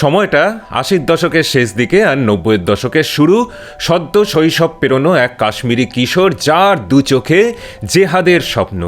সময়টা আশির দশকের শেষ দিকে আর নব্বইয়ের দশকের শুরু। সদ্য শৈশব পেরোনো এক কাশ্মীরি কিশোর যার দু চোখে জেহাদের স্বপ্ন।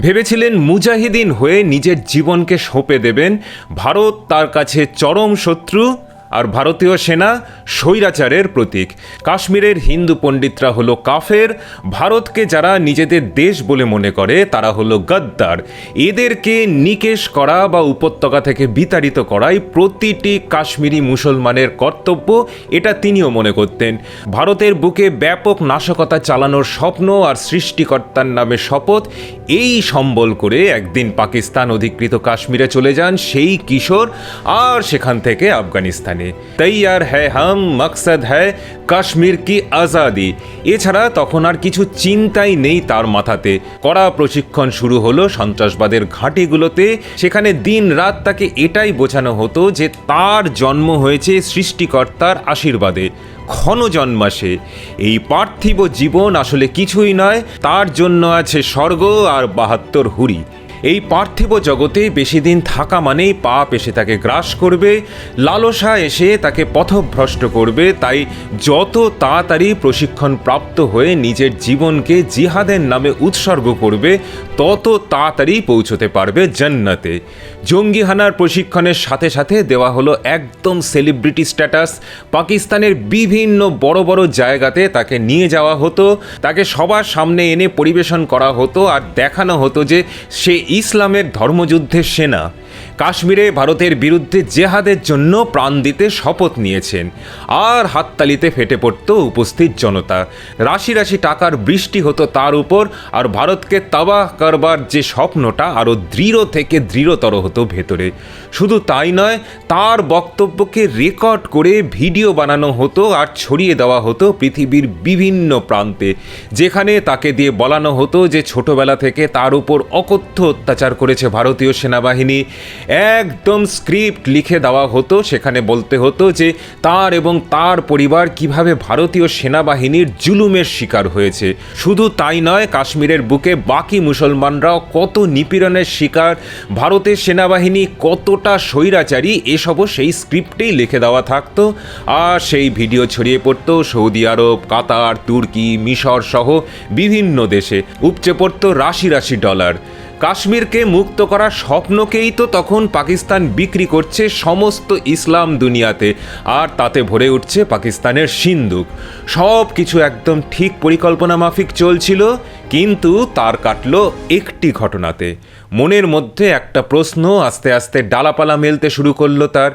ভেবেছিলেন মুজাহিদিন হয়ে নিজের জীবনকে সঁপে দেবেন। ভারত তার কাছে চরম শত্রু। আর ভারতীয় সেনা স্বৈরাচারের প্রতীক। কাশ্মীরের হিন্দু পণ্ডিতরা হলো কাফের। ভারতকে যারা নিজেদের দেশ বলে মনে করে, তারা হলো গদ্দার। এদেরকে নিকেশ করা বা উপত্যকা থেকে বিতাড়িত করাই প্রতিটি কাশ্মীরি মুসলমানের কর্তব্য, এটা তিনিও মনে করতেন। ভারতের বুকে ব্যাপক নাশকতা চালানোর স্বপ্ন আর সৃষ্টিকর্তার নামে শপথ, এই সম্বল করে একদিন পাকিস্তান অধিকৃত কাশ্মীরে চলে যান সেই কিশোর, আর সেখান থেকে আফগানিস্তানে। তৈয়ার হ্যায় হাম মকসদ হ্যায় কাশ্মীর কি আজাদি এছাড়া তখন আর কিছু চিন্তাই নেই তার মাথাতে। কড়া প্রশিক্ষণ শুরু হলো সন্ত্রাসবাদের ঘাঁটিগুলোতে। সেখানে দিন রাত তাকে এটাই বোঝানো হতো যে তার জন্ম হয়েছে সৃষ্টিকর্তার আশীর্বাদে ক্ষণ জন্মাসে। এই পার্থিব জীবন আসলে কিছুই নয়, তার জন্য আছে স্বর্গ আর বাহাত্তর হুরি। এই পার্থিব জগতে বেশি দিন থাকা মানেই পাপ এসে তাকে গ্রাস করবে, লালসা এসে তাকে পথভ্রষ্ট করবে, তাই যত তাড়াতাড়ি প্রশিক্ষণ প্রাপ্ত হয়ে নিজের জীবনকে জিহাদের নামে উৎসর্গ করবে, তত তাড়াতাড়ি পৌঁছতে পারবে জান্নাতে। জঙ্গিহানার প্রশিক্ষণের সাথে সাথে দেওয়া হলো একদম সেলিব্রিটি স্ট্যাটাস। পাকিস্তানের বিভিন্ন বড় বড় জায়গাতে তাকে নিয়ে যাওয়া হতো, তাকে সবার সামনে এনে পরিবেশন করা হতো আর দেখানো হতো যে সে ইসলামের ধর্মযুদ্ধের সেনা কাশ্মীরে ভারতের বিরুদ্ধে জেহাদের জন্য প্রাণ দিতে শপথ নিয়েছেন। আর হাততালিতে ফেটে পড়ত উপস্থিত জনতা। রাশি রাশি টাকার বৃষ্টি হতো তার উপর, আর ভারতকে তাবাহ করবার যে স্বপ্নটা আরও দৃঢ় থেকে দৃঢ়তর হতো ভেতরে। শুধু তাই নয়, তার বক্তব্যকে রেকর্ড করে ভিডিও বানানো হতো আর ছড়িয়ে দেওয়া হতো পৃথিবীর বিভিন্ন প্রান্তে, যেখানে তাকে দিয়ে বলানো হতো যে ছোটবেলা থেকে তার উপর অকথ্য অত্যাচার করেছে ভারতীয় সেনাবাহিনী। একদম স্ক্রিপ্ট লিখে দেওয়া হতো, সেখানে বলতে হতো যে তার এবং তার পরিবার কীভাবে ভারতীয় সেনাবাহিনীর জুলুমের শিকার হয়েছে। শুধু তাই নয়, কাশ্মীরের বুকে বাকি মুসলমানরাও কত নিপীড়নের শিকার, ভারতের সেনাবাহিনী কতটা স্বৈরাচারী, এসবও সেই স্ক্রিপ্টেই লিখে দেওয়া থাকতো। আর সেই ভিডিও ছড়িয়ে পড়তো সৌদি আরব, কাতার, তুর্কি মিশর সহ বিভিন্ন দেশে। উপচে পড়তো রাশি রাশি ডলার। কাশ্মীরকে মুক্ত করার স্বপ্নকেই তো তখন পাকিস্তান বিক্রি করছে সমস্ত ইসলাম দুনিয়াতে, আর তাতে ভরে উঠছে পাকিস্তানের সিন্দুক সব কিছু একদম ঠিক পরিকল্পনা মাফিক চলছিল, কিন্তু তার কাটলো একটি ঘটনাতে। মনের মধ্যে একটা প্রশ্ন আস্তে আস্তে ডালাপালা মেলতে শুরু করল তার।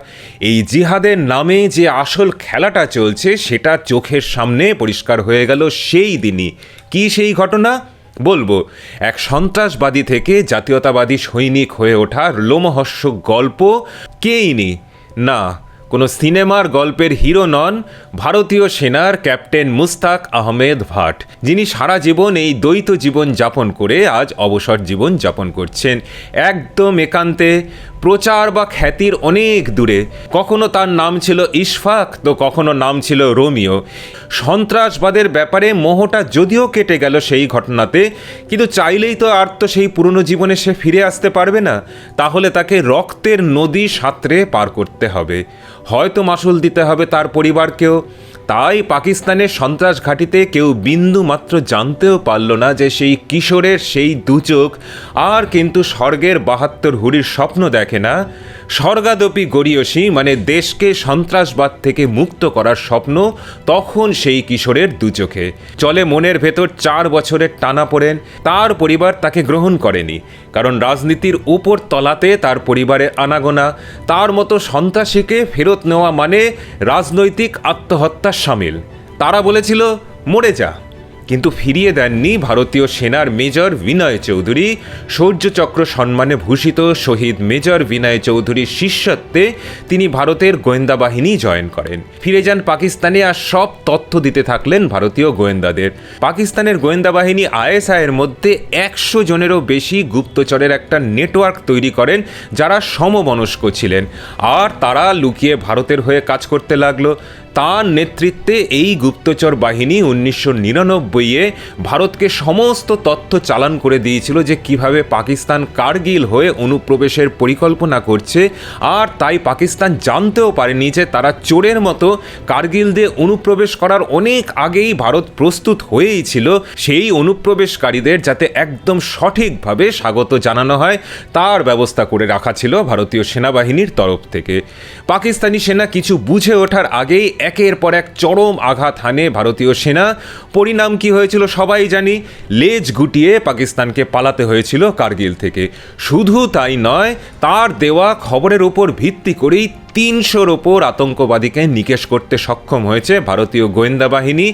এই জিহাদের নামে যে আসল খেলাটা চলছে, সেটা চোখের সামনে পরিষ্কার হয়ে গেল সেই দিনই। কি সেই ঘটনা? বলব, এক সন্ত্রাসবাদী থেকে জাতীয়তাবাদী সৈনিক হয়ে ওঠার লোমহর্ষক গল্প কেই নি? না, কোনো সিনেমার গল্পের হিরো নন ভারতীয় সেনার ক্যাপ্টেন মুস্তাক আহমেদ ভাট, যিনি সারা জীবন এই দ্বৈত জীবন যাপন করে আজ অবসর জীবন যাপন করছেন। একদম একান্তে প্রচার বা খ্যাতির অনেক দূরে। কখনো তার নাম ছিল ইশফাক, তো কখনো নাম ছিল রোমিও। সন্ত্রাসবাদের ব্যাপারে মোহটা যদিও কেটে গেল সেই ঘটনাতে, কিন্তু চাইলেই তো আর তো সেই পুরনো জীবনে সে ফিরে আসতে পারবে না। তাহলে তাকে রক্তের নদী সাঁতরে পার করতে হবে। হয়তো মাসুল দিতে হবে তার পরিবারকেও। তাই পাকিস্তানের সন্ত্রাস ঘাটিতে কেউ বিন্দু মাত্র জানতেও পারল না যে সেই কিশোরের সেই দুচোখ আর কিন্তু স্বর্গের বাহাত্তর হুড়ির স্বপ্ন দেখে না। স্বর্গাদপি গড়িয়সী মানে দেশকে সন্ত্রাসবাদ থেকে মুক্ত করার স্বপ্ন, তখন সেই কিশোরের দুচোখে। চলে মনের ভেতর চার বছরের টানা পড়েন, তার পরিবার তাকে গ্রহণ করেনি। কারণ রাজনীতির উপর তলাতে তার পরিবারের আনাগোনা, তার মতো সন্ত্রাসীকে ফেরত নেওয়া মানে রাজনৈতিক আত্মহত্যার সামিল। তারা বলেছিল, মরে যা। কিন্তু ফিরিয়ে দেননি ভারতীয় সেনার মেজর বিনয় চৌধুরী। শৌর্যচক্র সম্মানে ভূষিত শহীদ মেজর বিনয় চৌধুরীর শিষ্যত্বে তিনি ভারতের গোয়েন্দা বাহিনী জয়েন করেন। ফিরে যান পাকিস্তানে আর সব তথ্য দিতে থাকলেন ভারতীয় গোয়েন্দাদের। পাকিস্তানের গোয়েন্দা বাহিনী আইএসআইয়ের মধ্যে একশো জনেরও বেশি গুপ্তচরের একটা নেটওয়ার্ক তৈরি করেন যারা সমমনস্ক ছিলেন। আর তারা লুকিয়ে ভারতের হয়ে কাজ করতে লাগল। তার নেতৃত্বে এই গুপ্তচর বাহিনী উনিশশো নিরানব্বইয়ে ভারতকে সমস্ত তথ্য চালান করে দিয়েছিল যে কীভাবে পাকিস্তান কার্গিল হয়ে অনুপ্রবেশের পরিকল্পনা করছে, আর তাই পাকিস্তান জানতেও পারেনি যে তারা চোরের মতো কার্গিল দিয়ে অনুপ্রবেশ করার অনেক আগেই ভারত প্রস্তুত হয়েই ছিল সেই অনুপ্রবেশকারীদের যাতে একদম সঠিকভাবে স্বাগত জানানো হয়, তার ব্যবস্থা করে রাখা ছিল ভারতীয় সেনাবাহিনীর তরফ থেকে। পাকিস্তানি সেনা কিছু বুঝে ওঠার আগেই একের পর এক চরম আঘাত হানে ভারতীয় সেনা। পরিণাম কি হয়েছিল সবাই জানি। লেজ গুটিয়ে পাকিস্তানকে পালাতে হয়েছিল কার্গিল থেকে। শুধু তাই নয়, তার দেওয়া খবরের উপর ভিত্তি করেই তিনশোর ওপর আতঙ্কবাদীকে নিকেশ করতে সক্ষম হয়েছে ভারতীয় গোয়েন্দা বাহিনী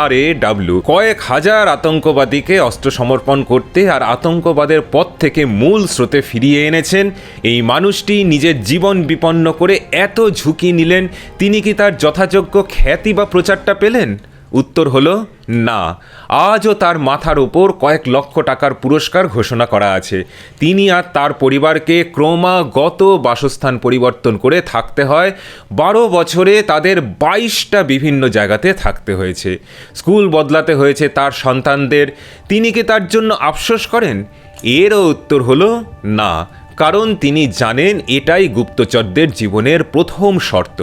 আর এ ডাব্লিউ কয়েক হাজার আতঙ্কবাদীকে অস্ত্র সমর্পণ করতে আর আতঙ্কবাদের পথ থেকে মূল স্রোতে ফিরিয়ে এনেছেন। এই মানুষটি নিজের জীবন বিপন্ন করে এত ঝুঁকি নিলেন, তিনি কি তার যথাযোগ্য খ্যাতি বা প্রচারটা পেলেন? উত্তর হল, না। আজও তার মাথার ওপর কয়েক লক্ষ টাকার পুরস্কার ঘোষণা করা আছে। তিনি আর তার পরিবারকে ক্রমাগত বাসস্থান পরিবর্তন করে থাকতে হয়। বারো বছরে তাদের বাইশটা বিভিন্ন জায়গাতে থাকতে হয়েছে। স্কুল বদলাতে হয়েছে তার সন্তানদের। তিনি কি তার জন্য আফসোস করেন? এরও উত্তর হলো, না। কারণ তিনি জানেন এটাই গুপ্তচরদের জীবনের প্রথম শর্ত।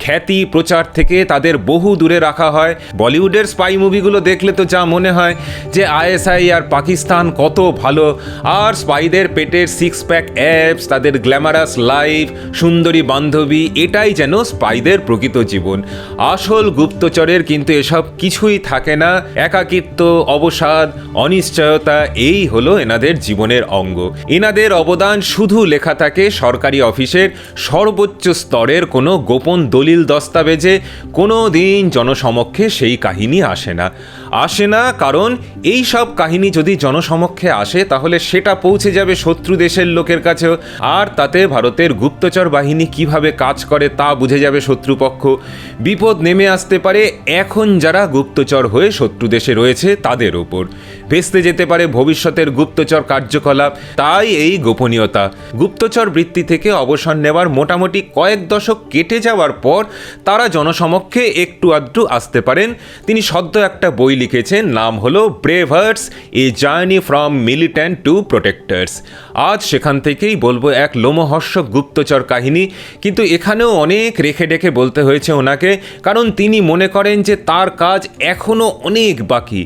খ্যাতি প্রচার থেকে তাদের বহু দূরে রাখা হয়। বলিউডের স্পাই মুভিগুলো দেখলে তো যা মনে হয় যে আইএসআই আর পাকিস্তান কত ভালো। আর স্পাইদের পেটের সিক্স প্যাক অ্যাপস তাদের গ্ল্যামারাস লাইফ সুন্দরী বান্ধবী, এটাই যেন স্পাইদের প্রকৃত জীবন। আসল গুপ্তচরের কিন্তু এসব কিছুই থাকে না। একাকিত্ব, অবসাদ, অনিশ্চয়তা, এই হলো এনাদের জীবনের অঙ্গ। এনাদের অবদান শুধু লেখা থাকে সরকারি অফিসের সর্বোচ্চ স্তরের কোনো গোপন দলিল দস্তাবেজে, কোনো দিন জনসমক্ষে সেই কাহিনী আসে না। আসে না কারণ এই সব কাহিনী যদি জনসমক্ষে আসে, তাহলে সেটা পৌঁছে যাবে শত্রু দেশের লোকের কাছেও। আর তাতে ভারতের গুপ্তচর বাহিনী কীভাবে কাজ করে তা বুঝে যাবে শত্রুপক্ষ। বিপদ নেমে আসতে পারে এখন যারা গুপ্তচর হয়ে শত্রু দেশে রয়েছে তাদের ওপর। ভেস্তে যেতে পারে ভবিষ্যতের গুপ্তচর কার্যকলাপ। তাই এই গোপনীয়তা। গুপ্তচর বৃত্তি থেকে অবসর নেওয়ার মোটামুটি কয়েক দশক কেটে যাওয়ার পর তারা জনসমক্ষে একটু আধটু আসতে পারেন। তিনি সদ্য একটা বই লিখেছেন, নাম হলো bravehearts, a journey from militant to protectors. আজ সেখান থেকেই বলব এক লোমহর্ষক গুপ্তচর কাহিনী, কিন্তু এখানেও অনেক রেখে ডেকে বলতে হয়েছে ওনাকে, কারণ তিনি মনে করেন যে তার কাজ এখনও অনেক বাকি।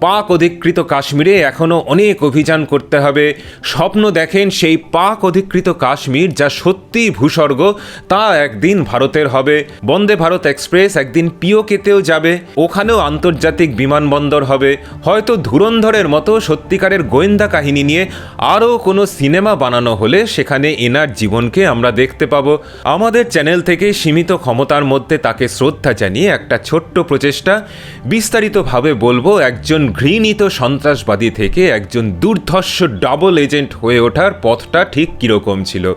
পাক অধিকৃত কাশ্মীরে এখনও অনেক অভিযান করতে হবে। স্বপ্ন দেখেন সেই পাক অধিকৃত কাশ্মীর যা সত্যিই ভূস্বর্গ, তা একদিন ভারতের হবে। বন্দে ভারত এক্সপ্রেস একদিন পিওকেতেও যাবে। ওখানেও আন্তর্জাতিক বিমানবন্দর হবে। হয়তো ধুরন্ধরের মতো সত্যিকারের গোয়েন্দা কাহিনী নিয়ে আরও কোনো সিনেমা বানানো হলে সেখানে এনার জীবনকে আমরা দেখতে পাবো। আমাদের চ্যানেল থেকে সীমিত ক্ষমতার মধ্যে তাকে শ্রদ্ধা জানিয়ে একটা ছোট্ট প্রচেষ্টা, বিস্তারিতভাবে বলব একজন ঘৃণিত সন্ত্রাসবাদী থেকে একজন দুর্ধর্ষ ডাবল এজেন্ট হয়ে ওঠার পথটা ঠিক কীরকম ছিল?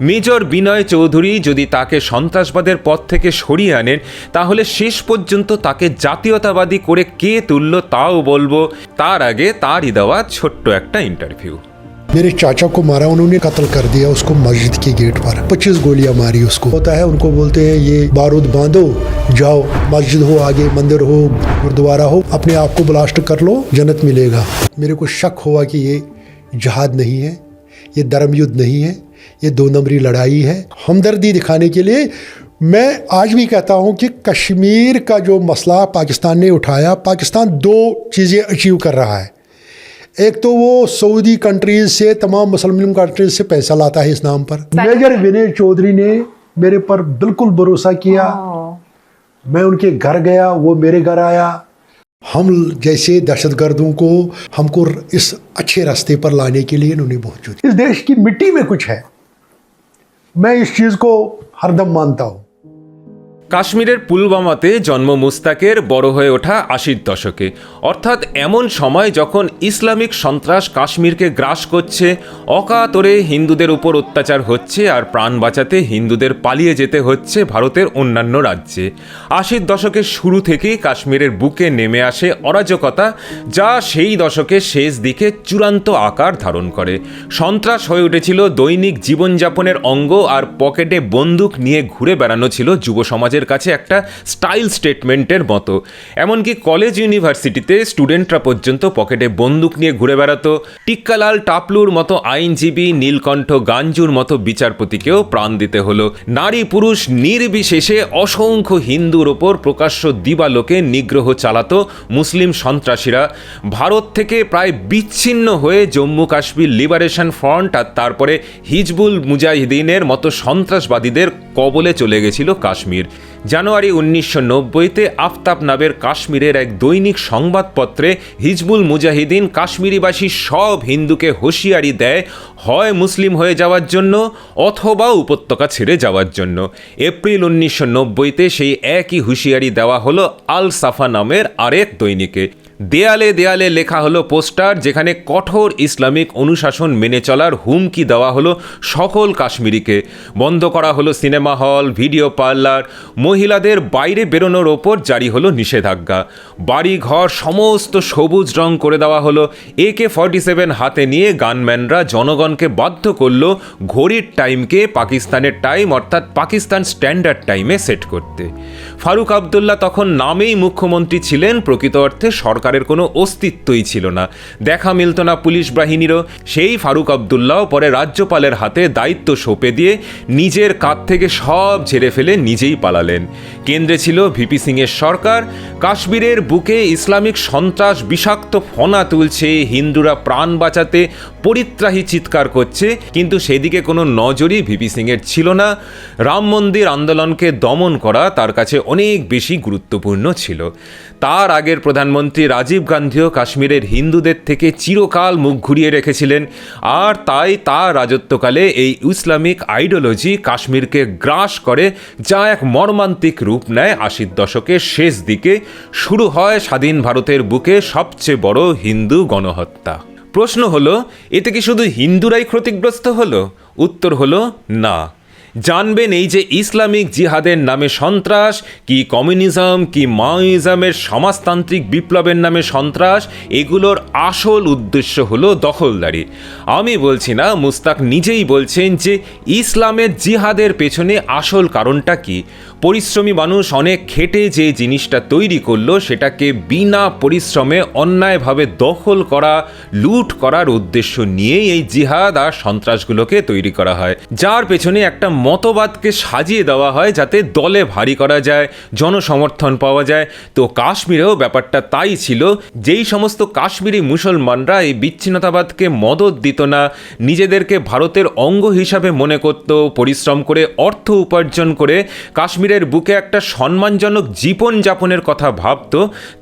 মেজর বিনয় চৌধুরী যদি তাকে সন্ত্রাসবাদের পথ থেকে সরিয়ে আনেন, তাহলে শেষ পর্যন্ত তাকে জাতীয়তাবাদী করে কে তুলল তাও বলব? তার আগে তারই দেওয়া ছোট্ট একটা ইন্টারভিউ मेरे चाचा को मारा, उन्होंने कत्ल कर दिया उसको मस्जिद के गेट पर। 25 गोलियाँ मारी उसको। होता है, उनको बोलते हैं, ये बारूद बांधो, जाओ, मस्जिद हो, आगे मंदिर हो, गुरुद्वारा हो, अपने आप को ब्लास्ट कर लो, जन्नत मिलेगा। मेरे को शक हुआ कि ये जहाद नहीं है, ये धर्म युद्ध नहीं है, ये दो नंबरी लड़ाई है। हमदर्दी दिखाने के लिए मैं आज भी कहता हूँ कि कश्मीर का जो मसला पाकिस्तान ने उठाया, पाकिस्तान दो चीज़ें अचीव कर रहा है। एक तो वो सऊदी कंट्रीज़ से तमाम मुसलमान कंट्रीज़ से पैसा लाता है इस नाम पर। मेजर विनय चौधरी ने मेरे पर बिल्कुल भरोसा किया। मैं उनके घर गया वो मेरे घर आया। हम जैसे दहशतगर्दों को हमको इस अच्छे रास्ते पर लाने के लिए इन्होंने बहुत इस देश की मिट्टी में कुछ है। मैं इस चीज़ को हरदम मानता हूँ। কাশ্মীরের পুলওয়ামাতে জন্ম মুস্তাকের বড় হয়ে ওঠা আশির দশকে। অর্থাৎ এমন সময় যখন ইসলামিক সন্ত্রাস কাশ্মীরকে গ্রাস করছে, অকাতরে হিন্দুদের উপর অত্যাচার হচ্ছে আর প্রাণ বাঁচাতে হিন্দুদের পালিয়ে যেতে হচ্ছে ভারতের অন্যান্য রাজ্যে। আশির দশকের শুরু থেকেই কাশ্মীরের বুকে নেমে আসে অরাজকতা, যা সেই দশকের শেষ দিকে চূড়ান্ত আকার ধারণ করে। সন্ত্রাস হয়ে উঠেছিল দৈনিক জীবনযাপনের অঙ্গ আর পকেটে বন্দুক নিয়ে ঘুরে বেড়ানো ছিল যুব সমাজের তাদের কাছে একটা স্টাইল স্টেটমেন্টের মতো। এমনকি কলেজ ইউনিভার্সিটিতে স্টুডেন্টরা পর্যন্ত পকেটে বন্দুক নিয়ে ঘুরে বেড়াতো। টিক্কালাল টাপলুর মতো আইনজীবী নীলকণ্ঠ গাঞ্জুর মতো বিচারপতিকেও প্রাণ দিতে হলো। নারী পুরুষ নির্বিশেষে অসংখ্য হিন্দুর ওপর প্রকাশ্য দিবালোকে নিগ্রহ চালাতো মুসলিম সন্ত্রাসীরা। ভারত থেকে প্রায় বিচ্ছিন্ন হয়ে জম্মু কাশ্মীর লিবারেশন ফ্রন্ট আর তারপরে হিজবুল মুজাহিদিনের মতো সন্ত্রাসবাদীদের কবলে চলে গেছিল কাশ্মীর। জানুয়ারি উনিশশো নব্বইতে আফতাব নাবের কাশ্মীরের এক দৈনিক সংবাদপত্রে হিজবুল মুজাহিদিন কাশ্মীরিবাসী সব হিন্দুকে হুঁশিয়ারি দেয়, হয় মুসলিম হয়ে যাওয়ার জন্য অথবা উপত্যকা ছেড়ে যাওয়ার জন্য। এপ্রিল উনিশশো নব্বইতে সেই একই হুঁশিয়ারি দেওয়া হলো আল সাফা নামের আরেক দৈনিকে। দেয়ালে দেয়ালে লেখা হলো পোস্টার, যেখানে কঠোর ইসলামিক অনুশাসন মেনে চলার হুমকি দেওয়া হলো সকল কাশ্মীরিকে। বন্ধ করা হলো সিনেমা হল, ভিডিও পার্লার, মহিলাদের বাইরে বেরোনোর ওপর জারি হলো নিষেধাজ্ঞা। বাড়ি ঘর সমস্ত সবুজ রং করে দেওয়া হলো। একে ফর্টি সেভেন হাতে নিয়ে গানম্যানরা জনগণকে বাধ্য করল ঘড়ির টাইমকে পাকিস্তানের টাইম, অর্থাৎ পাকিস্তান স্ট্যান্ডার্ড টাইমে সেট করতে। ফারুক আবদুল্লাহ তখন নামেই মুখ্যমন্ত্রী ছিলেন, প্রকৃত অর্থে সরকারের কোনো অস্তিত্বই ছিল না। দেখা মিলত না পুলিশ বাহিনীরও। সেই ফারুক আবদুল্লাহ পরে রাজ্যপালের হাতে দায়িত্ব সঁপে দিয়ে নিজের কাঁধ থেকে সব ঝেড়ে ফেলে নিজেই পালালেন। কেন্দ্রে ছিল ভিপি সিংয়ের সরকার। কাশ্মীরের বুকে ইসলামিক সন্ত্রাস বিষাক্ত ফনা তুলছে। হিন্দুরা প্রাণ বাঁচাতে পরিত্রাহী চিৎকার করছে। কিন্তু সেদিকে কোনো নজরই ভিপি সিংয়ের ছিল না। রাম মন্দির আন্দোলনকে দমন করা তার কাছে অনেক বেশি গুরুত্বপূর্ণ ছিল। তার আগের প্রধানমন্ত্রী রাজীব গান্ধীও কাশ্মীরের হিন্দুদের থেকে চিরকাল মুখ ঘুরিয়ে রেখেছিলেন। আর তাই তার রাজত্বকালে এই ইসলামিক আইডিওলজি কাশ্মীরকে গ্রাস করে, যা এক মর্মান্তিক রূপ নেয় আশির দশকের শেষ দিকে, শুরু হয় স্বাধীন ভারতের বুকে সবচেয়ে বড় হিন্দু গণহত্যা। প্রশ্ন হলো, এতে কি শুধু হিন্দুরাই ক্ষতিগ্রস্ত হলো? উত্তর হলো, না। জানবেন এই যে ইসলামিক জিহাদের নামে সন্ত্রাস, কি কমিউনিজম, কি মাওইজমের সমাজতান্ত্রিক বিপ্লবের নামে সন্ত্রাস, এগুলোর আসল উদ্দেশ্য হলো দখলদারি। আমি বলছি না, মুস্তাক নিজেই বলছেন যে ইসলামের জিহাদের পেছনে আসল কারণটা কি? পরিশ্রমী মানুষ অনেক খেটে যে জিনিসটা তৈরি করল সেটাকে বিনা পরিশ্রমে অন্যায়ভাবে দখল করা, লুট করার উদ্দেশ্য নিয়েই এই জিহাদ আর সন্ত্রাসগুলোকে তৈরি করা হয়। যার পেছনে একটা মতবাদকে সাজিয়ে দেওয়া হয় যাতে দলে ভারী করা যায়, জনসমর্থন পাওয়া যায়। তো কাশ্মীরেও ব্যাপারটা তাই ছিল, যেই সমস্ত কাশ্মীরি মুসলমানরা এই বিচ্ছিন্নতাবাদকে মদত দিত না, নিজেদেরকে ভারতের অঙ্গ হিসাবে মনে করত, পরিশ্রম করে, অর্থ উপার্জন করে কাশ্মীরের বুকে একটা সম্মানজনক জীবন যাপনের কথা ভাবত,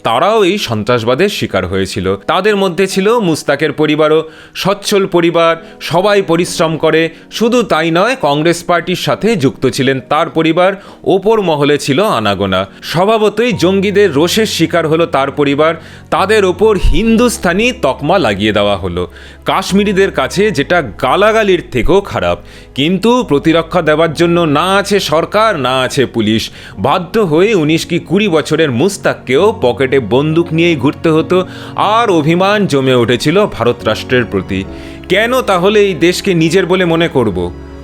তারাও এই সন্ত্রাসবাদের শিকার হয়েছিল। তাদের মধ্যে ছিল মুস্তাকের পরিবারও। সচ্ছল পরিবার, সবাই পরিশ্রম করে। শুধু তাই নয়, কংগ্রেস পার্টির সাথে যুক্ত ছিলেন তার পরিবার, ওপর মহলে ছিল আনাগোনা। স্বভাবতই জঙ্গিদের রোষের শিকার হলো তার পরিবার। তাদের ওপর হিন্দুস্থানি তকমা লাগিয়ে দেওয়া হলো। কাশ্মীরিদের কাছে যেটা গালাগালির থেকেও খারাপ। কিন্তু প্রতিরক্ষা দেওয়ার জন্য না আছে সরকার, না আছে পুলিশ। বাধ্য হয়ে উনিশ কি কুড়ি বছরের মুস্তাককেও পকেটে বন্দুক নিয়েই ঘুরতে হতো, আর অভিমান জমে উঠেছিল ভারত রাষ্ট্রের প্রতি। কেন তাহলে এই দেশকে নিজের বলে মনে করব?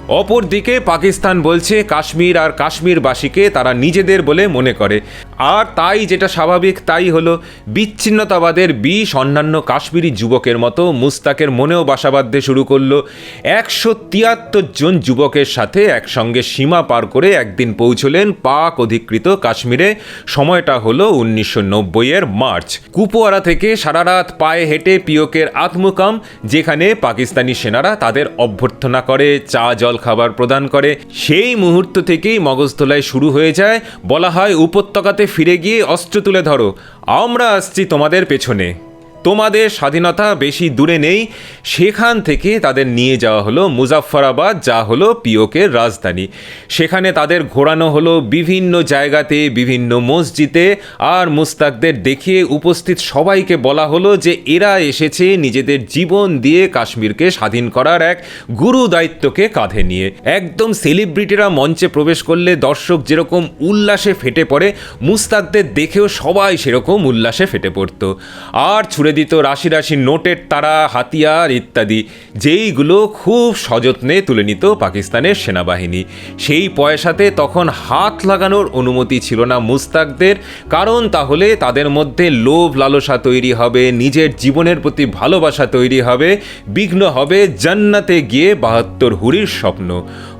অপরদিকে পাকিস্তান বলছে কাশ্মীর আর কাশ্মীরবাসীকে তারা নিজেদের বলে মনে করে। আর তাই যেটা স্বাভাবিক, তাই হলো বিচ্ছিন্নতাবাদের বিষ অন্যান্য কাশ্মীরি যুবকের মতো। মুস্তাকের মনেও বাসা বাঁধতে শুরু করল। একশো তিয়াত্তর জন যুবকের সাথে একসঙ্গে সীমা পার করে একদিন পৌঁছলেন পাক অধিকৃত কাশ্মীরে। সময়টা হলো উনিশশো নব্বইয়ের মার্চ। কুপোয়ারা থেকে সারা রাত পায়ে হেঁটে পিয়কের আত্মকাম, যেখানে পাকিস্তানি সেনারা তাদের অভ্যর্থনা করে। চা, জল খাবার প্রদান করে, সেই মুহূর্ত থেকেই মগজতলায় শুরু হয়ে যায়, বলা হয় উপত্যকাতে ফিরে গিয়ে অস্ত্র তুলে ধরো। আমরা আসছি তোমাদের পেছনে। তোমাদের স্বাধীনতা বেশি দূরে নেই। সেখান থেকে তাদের নিয়ে যাওয়া হলো মুজাফফরাবাদ, যা হলো পিওকের রাজধানী। সেখানে তাদের ঘোরানো হলো বিভিন্ন জায়গাতে, বিভিন্ন মসজিদে। আর মুস্তাকদের দেখিয়ে উপস্থিত সবাইকে বলা হলো যে এরা এসেছে নিজেদের জীবন দিয়ে কাশ্মীরকে স্বাধীন করার এক গুরু দায়িত্বকে কাঁধে নিয়ে। একদম সেলিব্রিটিরা মঞ্চে প্রবেশ করলে দর্শক যেরকম উল্লাসে ফেটে পড়ে, মুস্তাকদের দেখেও সবাই সেরকম উল্লাসে ফেটে পড়তো। আর ছুড়ে দিত রাশি রাশি নোটের তারা, হাতিয়ার ইত্যাদি। যেইগুলো খুব সযত্নে তুলে নিত পাকিস্তানের সেনাবাহিনী। সেই পয়সাতে তখন হাত লাগানোর অনুমতি ছিল না মুস্তাকদের, কারণ তাহলে তাদের মধ্যে লোভ লালসা তৈরি হবে, নিজের জীবনের প্রতি ভালোবাসা তৈরি হবে, বিঘ্ন হবে, জান্নাতে গিয়ে বাহাত্তর হুরির স্বপ্ন।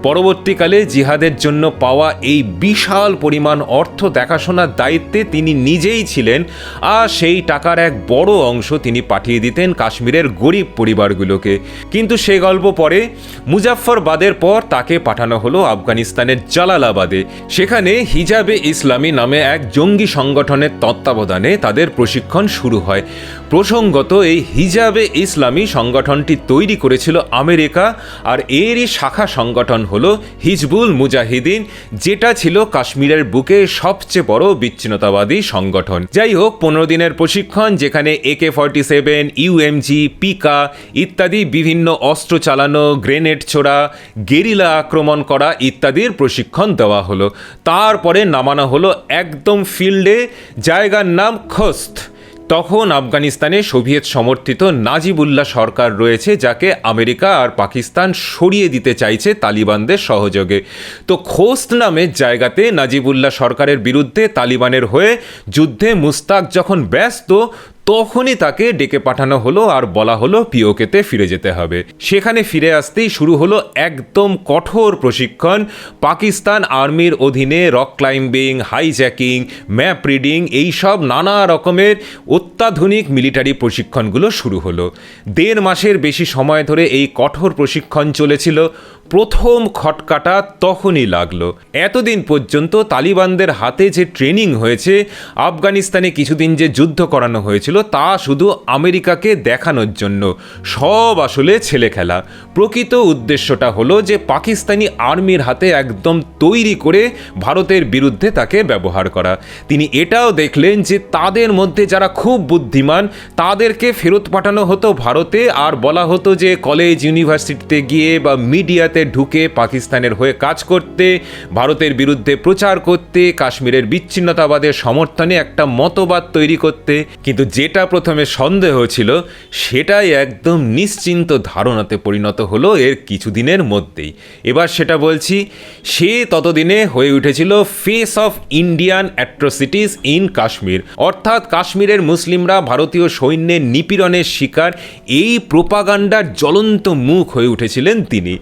পরবর্তীকালে জিহাদের জন্য পাওয়া এই বিশাল পরিমাণ অর্থ দেখাশোনার দায়িত্বে তিনি নিজেই ছিলেন, আর সেই টাকার এক বড় অংশ তিনি পাঠিয়ে দিতেন কাশ্মীরের গরিব পরিবারগুলোকে। কিন্তু সে গল্প পরে মুজাফফরবাদের পর তাকে পাঠানো হলো আফগানিস্তানের জালালাবাদে। সেখানে হিজাবে ইসলামী নামে এক জঙ্গি সংগঠনের তত্ত্বাবধানে তাদের প্রশিক্ষণ শুরু হয়। প্রসঙ্গত, এই হিজাবে ইসলামী সংগঠনটি তৈরি করেছিল আমেরিকা, আর এরই শাখা সংগঠন হলো হিজবুল মুজাহিদিন, যেটা ছিল কাশ্মীরের বুকে সবচেয়ে বড় বিচ্ছিন্নতাবাদী সংগঠন। যাই হোক পনেরো দিনের প্রশিক্ষণ, যেখানে একে ফর্টি সেভেন ইউএমজি পিকা ইত্যাদি বিভিন্ন অস্ত্র চালানো, গ্রেনেড ছোড়া, গেরিলা আক্রমণ করা ইত্যাদির প্রশিক্ষণ দেওয়া হলো। তারপরে নামানো হলো একদম ফিল্ডে, জায়গার নাম খোস্ত। তখন আফগানিস্তানে সোভিয়েত সমর্থিত নাজিবুল্লাহ সরকার রয়েছে, যাকে আমেরিকা আর পাকিস্তান সরিয়ে দিতে চাইছে তালিবানদের সহযোগে। তো খোস্ত নামের জায়গাতে নাজিবুল্লাহ সরকারের বিরুদ্ধে তালিবানের হয়ে যুদ্ধে মুস্তাক যখন ব্যস্ত তখনই তাকে ডেকে পাঠানো হলো আর বলা হলো পিওকেতে ফিরে যেতে হবে। সেখানে ফিরে আসতেই শুরু হলো একদম কঠোর প্রশিক্ষণ। পাকিস্তান আর্মির অধীনে rock climbing, hijacking, map reading এইসব নানা রকমের অত্যাধুনিক মিলিটারি প্রশিক্ষণগুলো শুরু হলো। দেড় মাসের বেশি সময় ধরে এই কঠোর প্রশিক্ষণ চলেছিল। প্রথম খটকাটা তখনই লাগল। এতদিন পর্যন্ত তালিবানদের হাতে যে ট্রেনিং হয়েছে, আফগানিস্তানে কিছুদিন যে যুদ্ধ করানো হয়েছিল, তা শুধু আমেরিকাকে দেখানোর জন্য। সব আসলে ছেলে খেলা। প্রকৃত উদ্দেশ্যটা হলো যে পাকিস্তানি আর্মির হাতে একদম তৈরি করে ভারতের বিরুদ্ধে তাকে ব্যবহার করা। তিনি এটাও দেখলেন যে তাদের মধ্যে যারা খুব বুদ্ধিমান, তাদেরকে ফেরত পাঠানো হতো ভারতে, আর বলা হতো যে কলেজ, ইউনিভার্সিটিতে গিয়ে বা মিডিয়াতে ঢুকে পাকিস্তানের হয়ে কাজ করতে, ভারতের বিরুদ্ধে প্রচার করতে, কাশ্মীরের বিচ্ছিন্নতাবাদের সমর্থনে একটা মতবাদ তৈরি করতে। কিন্তু যেটা প্রথমে সন্দেহ ছিল, সেটাই একদম নিশ্চিন্ত ধারণাতে পরিণত হলো এর কিছুদিনের মধ্যেই। এবার সেটা বলছি, সে ততদিনে হয়ে উঠেছিল face of Indian atrocities in Kashmir. অর্থাৎ কাশ্মীরের মুসলিমরা ভারতীয় সৈন্যের নিপীড়নের শিকার, এই প্রোপাগান্ডার জ্বলন্ত মুখ হয়ে উঠেছিলেন তিনি।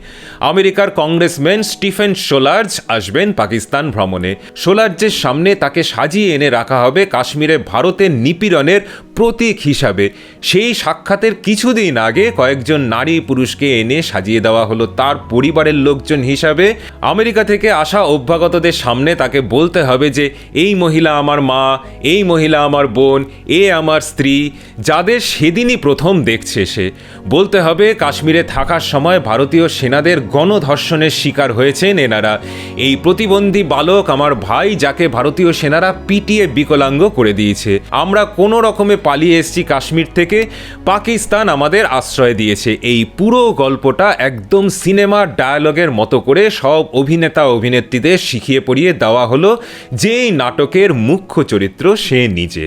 আমেরিকার কংগ্রেসম্যান স্টিফেন সোলার্জ আসবেন পাকিস্তান ভ্রমণে। সোলার্জের সামনে তাকে সাজিয়ে এনে রাখা হবে কাশ্মীরে ভারতের নিপীড়নের প্রতীক হিসাবে। সেই সাক্ষাতের কিছুদিন আগে কয়েকজন নারী পুরুষকে এনে সাজিয়ে দেওয়া হলো তার পরিবারের লোকজন হিসাবে। আমেরিকা থেকে আসা অভ্যাগতদের সামনে তাকে বলতে হবে যে, এই মহিলা আমার মা, এই মহিলা আমার বোন, এ আমার স্ত্রী, যাদের সেদিনই প্রথম দেখছে সে। বলতে হবে কাশ্মীরে থাকার সময় ভারতীয় সেনাদের গণধর্ষণের শিকার হয়েছেন এনারা। এই প্রতিবন্ধী বালক আমার ভাই, যাকে ভারতীয় সেনারা পিটিয়ে বিকলাঙ্গ করে দিয়েছে। আমরা কোনো রকমে পালিয়ে এসেছি কাশ্মীর থেকে। পাকিস্তান আমাদের আশ্রয় দিয়েছে। এই পুরো গল্পটা একদম সিনেমার ডায়ালগের মতো করে সব অভিনেতা, অভিনেত্রীদের শিখিয়ে পড়িয়ে দেওয়া হলো যেই নাটকের মুখ্য চরিত্র সে নিজে।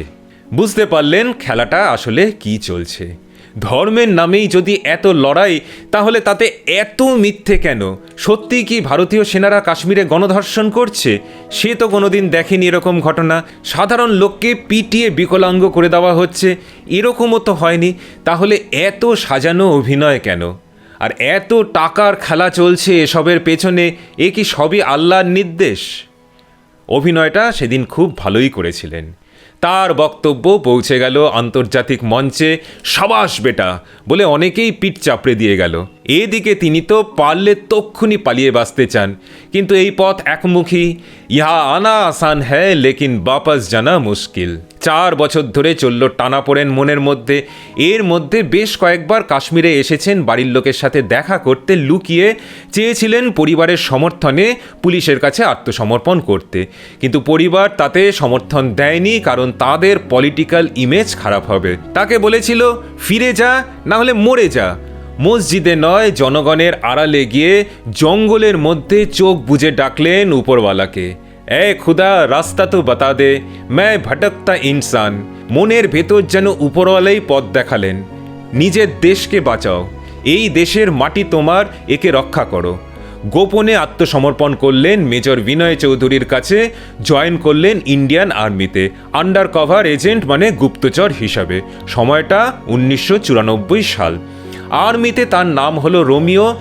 বুঝতে পারলেন খেলাটা আসলে কি চলছে। ধর্মের নামেই যদি এত লড়াই, তাহলে তাতে এত মিথ্যে কেন? সত্যিই কি ভারতীয় সেনারা কাশ্মীরে গণধর্ষণ করছে? সে তো কোনোদিন দেখেনি এরকম ঘটনা। সাধারণ লোককে পিটিয়ে বিকলাঙ্গ করে দেওয়া হচ্ছে। এরকমও তো হয়নি। তাহলে এত সাজানো অভিনয় কেন? আর এত টাকার খেলা চলছে এসবের পেছনে, এ কি সবই আল্লাহর নির্দেশ? অভিনয়টা সেদিন খুব ভালোই করেছিলেন। তার বক্তব্য পৌঁছে গেল আন্তর্জাতিক মঞ্চে সাবাস বেটা বলে অনেকেই পিঠ চাপড়ে দিয়ে গেল। এদিকে তিনি তো পারলে তক্ষুনি পালিয়ে বাঁচতে চান। কিন্তু এই পথ একমুখী। ইহা আনা আসান হ্যায়, লেকিন বাপাস জানা মুশকিল। চার বছর ধরে চলল টানাপোড়েন মনের মধ্যে। এর মধ্যে বেশ কয়েকবার কাশ্মীরে এসেছেন বাড়ির লোকের সাথে দেখা করতে লুকিয়ে চেয়েছিলেন পরিবারের সমর্থনে পুলিশের কাছে আত্মসমর্পণ করতে। কিন্তু পরিবার তাতে সমর্থন দেয়নি কারণ তাদের পলিটিক্যাল ইমেজ খারাপ হবে। তাকে বলেছিল, ফিরে যা, না হলে মরে যা। মসজিদে নয়, জনগণের আড়ালে গিয়ে জঙ্গলের মধ্যে চোখ বুজে ডাকলেন উপরওয়ালাকে। এ খুদা, রাস্তা তো বাতা দে ম্যায় ভটকতা ইনসান। মনের ভেতর যেন উপরওয়ালাই পথ দেখালেন। নিজের দেশকে বাঁচাও, এই দেশের মাটি তোমার, একে রক্ষা করো। গোপনে আত্মসমর্পণ করলেন মেজর বিনয় চৌধুরীর কাছে, জয়েন করলেন ইন্ডিয়ান আর্মিতে। আন্ডার কভার এজেন্ট মানে গুপ্তচর হিসাবে। সময়টা উনিশশো চুরানব্বই সাল। আর্মিতে তার নাম হলো রোমিও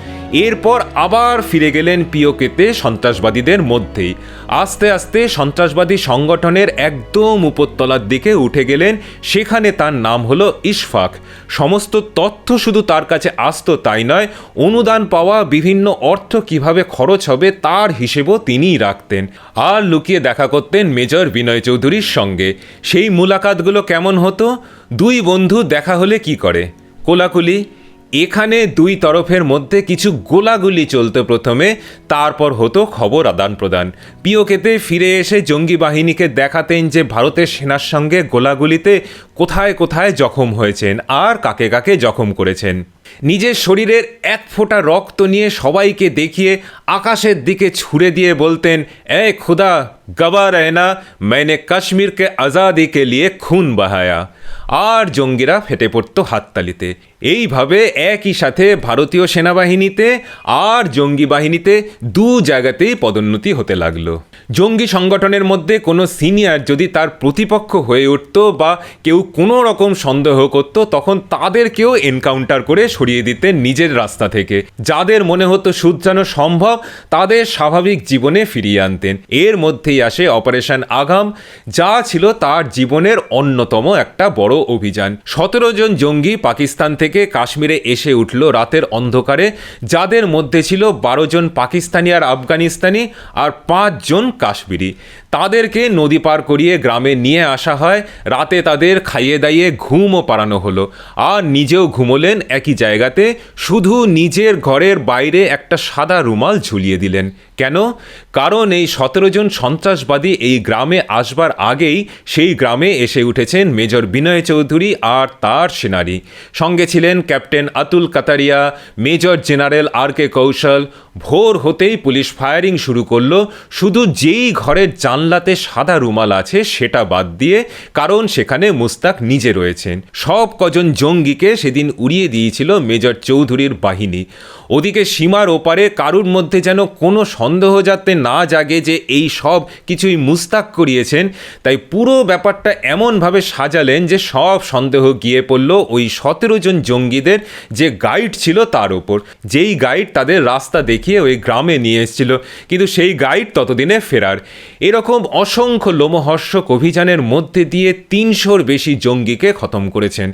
এরপর আবার ফিরে গেলেন পিওকেতে সন্ত্রাসবাদীদের মধ্যেই। আস্তে আস্তে সন্ত্রাসবাদী সংগঠনের একদম উপরতলার দিকে উঠে গেলেন, সেখানে তার নাম হলো ইশফাক। সমস্ত তথ্য শুধু তার কাছে আসতো তাই নয়, অনুদান পাওয়া বিভিন্ন অর্থ কীভাবে খরচ হবে তার হিসেবও তিনিই রাখতেন। আর লুকিয়ে দেখা করতেন মেজর বিনয় চৌধুরীর সঙ্গে। সেই মুলাকাতগুলো কেমন হতো? দুই বন্ধু দেখা হলে কি করে? কোলাকুলি এখানে দুই তরফের মধ্যে কিছু গোলাগুলি চলতো প্রথমে, তারপর হতো খবর আদান প্রদান। পিওকেতে ফিরে এসে জঙ্গি বাহিনীকে দেখাতেন যে ভারতের সেনার সঙ্গে গোলাগুলিতে কোথায় কোথায় জখম হয়েছেন আর কাকে কাকে জখম করেছেন। নিজের শরীরের এক ফোঁটা রক্ত নিয়ে সবাইকে দেখিয়ে আকাশের দিকে ছুড়ে দিয়ে বলতেন, এ খুদা, গবা রহনা मैंने কাশ্মীর কে আজাদি লিয়ে খুন বাহায়া। আর জঙ্গিরা ফেটে পড়তো হাততালিতে। এইভাবে একই সাথে ভারতীয় সেনাবাহিনীতে আর জঙ্গি বাহিনীতে দু জায়গাতেই পদোন্নতি হতে লাগল। জঙ্গি সংগঠনের মধ্যে কোনো সিনিয়র যদি তার প্রতিপক্ষ হয়ে উঠতো বা কেউ কোনো রকম সন্দেহ করতো, তখন তাদেরকেও এনকাউন্টার করে সরিয়ে দিতেন নিজের রাস্তা থেকে। যাদের মনে হতো শুধরানো সম্ভব, তাদের স্বাভাবিক জীবনে ফিরিয়ে আনতেন। এর মধ্যেই আসে অপারেশন আগাম, যা ছিল তার জীবনের অন্যতম একটা বড় অভিযান। সতেরো জন জঙ্গি পাকিস্তান থেকে কাশ্মীরে এসে উঠল রাতের অন্ধকারে, যাদের মধ্যে ছিল বারো জন পাকিস্তানি আর আফগানিস্তানি আর পাঁচজন কাশ্মীরি। তাদেরকে নদী পার করিয়ে গ্রামে নিয়ে আসা হয়। রাতে তাদের খাইয়ে দাইয়ে ঘুমও পাড়ানো হলো। আর নিজেও ঘুমোলেন একই জায়গাতে। শুধু নিজের ঘরের বাইরে একটা সাদা রুমাল ঝুলিয়ে দিলেন। কেন? কারণ এই সতেরো জন সন্ত্রাসবাদী এই গ্রামে আসবার আগেই সেই গ্রামে এসে উঠেছেন মেজর বিনয় চৌধুরী আর তার সেনারি সঙ্গে ছিলেন captain Atul Kataria, major general R K Kaushal ভোর হতেই পুলিশ ফায়ারিং শুরু করল। শুধু যেই ঘরের জানলাতে সাদা রুমাল আছে, সেটা বাদ দিয়ে কারণ সেখানে মুস্তাক নিজে রয়েছেন। সব কজন জঙ্গিকে সেদিন উড়িয়ে দিয়েছিল মেজর চৌধুরীর বাহিনী। ওদিকে সীমার ওপারে কারুর মধ্যে যেন কোনো সন্দেহ যাতে না জাগে যে এই সব কিছুই মুস্তাক করিয়েছেন, তাই পুরো ব্যাপারটা এমনভাবে সাজালেন যে সব সন্দেহ গিয়ে পড়ল ওই সতেরো জন জঙ্গিদের যে গাইড ছিল তার ওপর। যেই গাইড তাদের রাস্তা দেখিয়ে ওই গ্রামে নিয়ে এসেছিল, কিন্তু সেই গাইড ততদিনে ফেরার। এরকম অসংখ্য লোমহর্ষক অভিযানের মধ্যে দিয়ে তিনশোর বেশি জঙ্গিকে খতম করেছেন।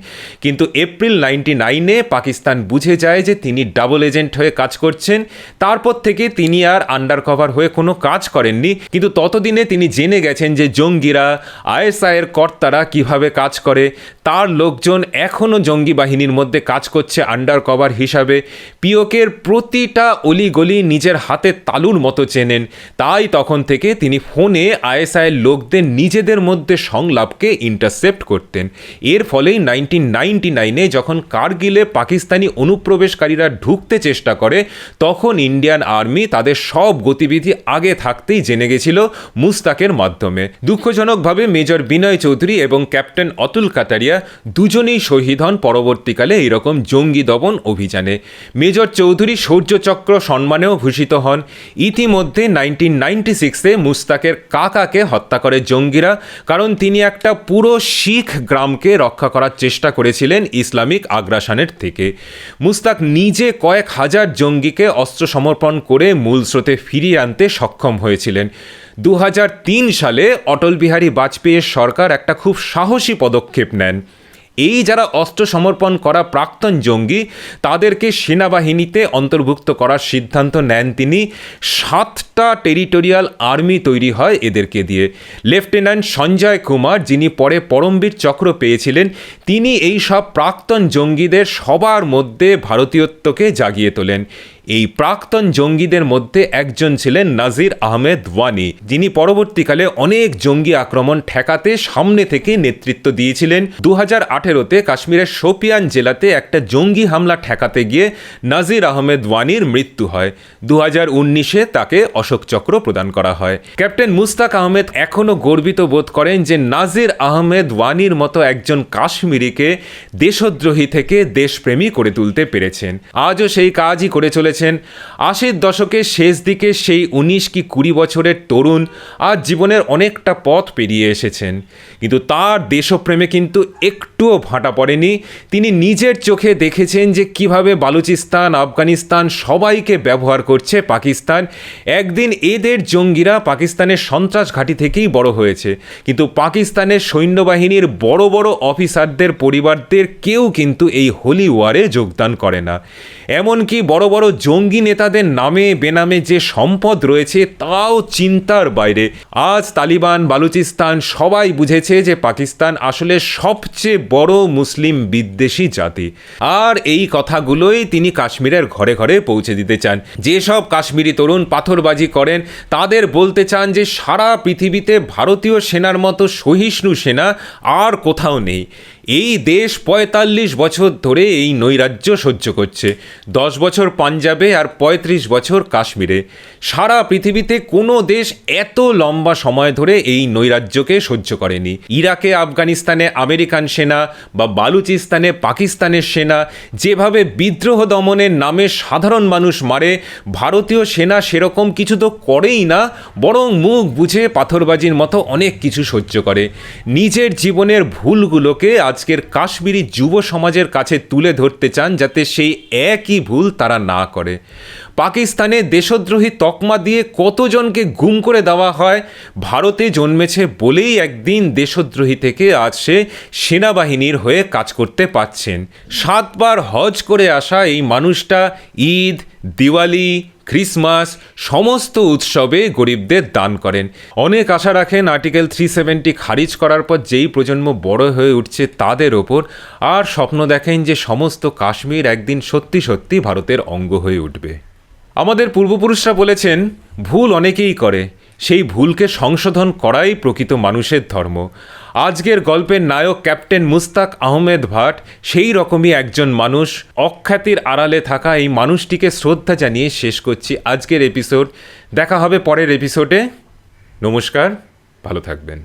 কিন্তু এপ্রিল নাইনটি নাইনে পাকিস্তান বুঝে যায় যে তিনি ডাবল এজেন্ট হয়ে কাজ করছেন। তারপর থেকে তিনি আর আন্ডার কভার হয়ে কোনো কাজ করেননি। কিন্তু ততদিনে তিনি জেনে গেছেন যে জঙ্গিরা, আইএসআইয়ের কর্তারা কীভাবে কাজ করে। তার লোকজন এখনও জঙ্গি বাহিনীর মধ্যে কাজ করছে আন্ডার কভার হিসাবে। পিওকের প্রতিটা অলিগলি নিজের হাতে তালুর মতো চেনেন। তাই তখন থেকে তিনি ফোনে আইএসআইয়ের লোকদের নিজেদের মধ্যে সংলাপকে ইন্টারসেপ্ট করতেন। এর ফলেই নাইনটিন নাইনটি নাইনে যখন কার্গিলে পাকিস্তানি অনুপ্রবেশকারীরা ঢুকতে চেষ্টা করে, তখন ইন্ডিয়ান আর্মি তাদের সব গতিবিধি আগে থাকতেই জেনে গেছিল মুস্তাকের মাধ্যমে। দুঃখজনকভাবে মেজর বিনয় চৌধুরী এবং ক্যাপ্টেন অতুল কাতারিয়া দুজনেই শহীদ হন পরবর্তীকালে এইরকম জঙ্গি দমন অভিযানে। মেজর চৌধুরী শৌর্যচক্র সম্মানেও ভূষিত হন। ইতিমধ্যে নাইনটিন নাইনটি সিক্সে মুস্তাকের কাকাকে হত্যা করে জঙ্গিরা, কারণ তিনি একটা পুরো শিখ গ্রামকে রক্ষা করার চেষ্টা করেছিলেন ইসলামিক আগ্রাসনের থেকে। মুস্তাক নিজে কয়েক হাজার জঙ্গিকে অস্ত্র সমর্পণ করে মূল স্রোতে ফিরিয়ে আনতে সক্ষম হয়েছিলেন। দু হাজার তিন সালে অটল বিহারী বাজপেয়ীর সরকার একটা খুব সাহসী পদক্ষেপ নেন। এই যারা অস্ত্র সমর্পণ করা প্রাক্তন জঙ্গি, তাদেরকে সেনাবাহিনীতে অন্তর্ভুক্ত করার সিদ্ধান্ত নেন তিনি। সাতটা টেরিটোরিয়াল আর্মি তৈরি হয় এদেরকে দিয়ে। লেফটেন্যান্ট সঞ্জয় কুমার, যিনি পরে পরমবীর চক্র পেয়েছিলেন, তিনি এই সব প্রাক্তন জঙ্গিদের সবার মধ্যে ভারতীয়ত্বকে জাগিয়ে তোলেন। এই প্রাক্তন জঙ্গিদের মধ্যে একজন ছিলেন নাজির আহমেদ ওয়ানি। যিনি পরবর্তীকালে অনেক জঙ্গি আক্রমণ ঠেকাতে সামনে থেকে নেতৃত্ব দিয়েছিলেন। দু হাজার আঠেরোতে কাশ্মীরের শোপিয়ান জেলাতে একটা জঙ্গি হামলা ঠেকাতে গিয়ে নাজির আহমেদ ওয়ানির মৃত্যু হয়। দু হাজার উনিশে তাকে অশোক চক্র প্রদান করা হয়। ক্যাপ্টেন মুস্তাক আহমেদ এখনও গর্বিত বোধ করেন যে নাজির আহমেদ ওয়ানির মতো একজন কাশ্মীরিকে দেশদ্রোহী থেকে দেশপ্রেমী করে তুলতে পেরেছেন। আজও সেই কাজই করে চলেছেন আশির দশকের শেষ দিকে সেই উনিশ কি কুড়ি বছরের তরুণ আজ জীবনের অনেকটা পথ পেরিয়ে এসেছেন। কিন্তু তার দেশপ্রেমে কিন্তু একটুও ভাঁটা পড়েনি। তিনি নিজের চোখে দেখেছেন যে কীভাবে বালুচিস্তান, আফগানিস্তান সবাইকে ব্যবহার করছে পাকিস্তান। একদিন এদের জঙ্গিরা পাকিস্তানের সন্ত্রাস ঘাঁটি থেকেই বড় হয়েছে। কিন্তু পাকিস্তানের সৈন্যবাহিনীর বড় বড় অফিসারদের পরিবারদের কেউ কিন্তু এই হোলি ওয়ারে যোগদান করে না। এমনকি বড় বড় জঙ্গি নেতাদের নামে বেনামে যে সম্পদ রয়েছে, তাও চিন্তার বাইরে। আজ তালিবান, বালুচিস্তান সবাই বুঝেছে যে পাকিস্তান আসলে সবচেয়ে বড় মুসলিম বিদ্বেষী জাতি। আর এই কথাগুলোই তিনি কাশ্মীরের ঘরে ঘরে পৌঁছে দিতে চান। যেসব কাশ্মীরি তরুণ পাথরবাজি করেন, তাদের বলতে চান যে সারা পৃথিবীতে ভারতীয় সেনার মতো সহিষ্ণু সেনা আর কোথাও নেই। এই দেশ পঁয়তাল্লিশ বছর ধরে এই নৈরাজ্য সহ্য করছে। দশ বছর পাঞ্জাবে আর পঁয়ত্রিশ বছর কাশ্মীরে। সারা পৃথিবীতে কোনো দেশ এত লম্বা সময় ধরে এই নৈরাজ্যকে সহ্য করেনি। ইরাকে, আফগানিস্তানে আমেরিকান সেনা বা বালুচিস্তানে পাকিস্তানের সেনা যেভাবে বিদ্রোহ দমনের নামে সাধারণ মানুষ মারে, ভারতীয় সেনা সেরকম কিছু তো করেই না, বরং মুখ বুঝে পাথরবাজির মতো অনেক কিছু সহ্য করে। নিজের জীবনের ভুলগুলোকে আজকের কাশ্মীরি যুব সমাজের কাছে তুলে ধরতে চান যাতে সেই একই ভুল তারা না করে। পাকিস্তানে দেশদ্রোহী তকমা দিয়ে কতজনকে গুম করে দেওয়া হয়, ভারতে জন্মেছে বলেই একদিন দেশদ্রোহী থেকে আজ সে সেনাবাহিনীর হয়ে কাজ করতে পাচ্ছেন সাতবার হজ করে আসা এই মানুষটা ঈদ, দিওয়ালি ক্রিসমাস সমস্ত উৎসবে গরিবদের দান করেন। অনেক আশা রাখেন আর্টিকেল থ্রি সেভেন্টি খারিজ করার পর যেই প্রজন্ম বড় হয়ে উঠছে তাদের ওপর, আর স্বপ্ন দেখেন যে সমস্ত কাশ্মীর একদিন সত্যি সত্যি ভারতের অঙ্গ হয়ে উঠবে। আমাদের পূর্বপুরুষরা বলেছেন, ভুল অনেকেই করে। সেই ভুলকে সংশোধন করাই প্রকৃত মানুষের ধর্ম। আজকের গল্পের নায়ক ক্যাপ্টেন মুস্তাক আহমেদ ভাট সেই রকমই একজন মানুষ। অখ্যাতির আড়ালে থাকা এই মানুষটিকে শ্রদ্ধা জানিয়ে শেষ করছি আজকের এপিসোড। দেখা হবে পরের এপিসোডে। নমস্কার, ভালো থাকবেন।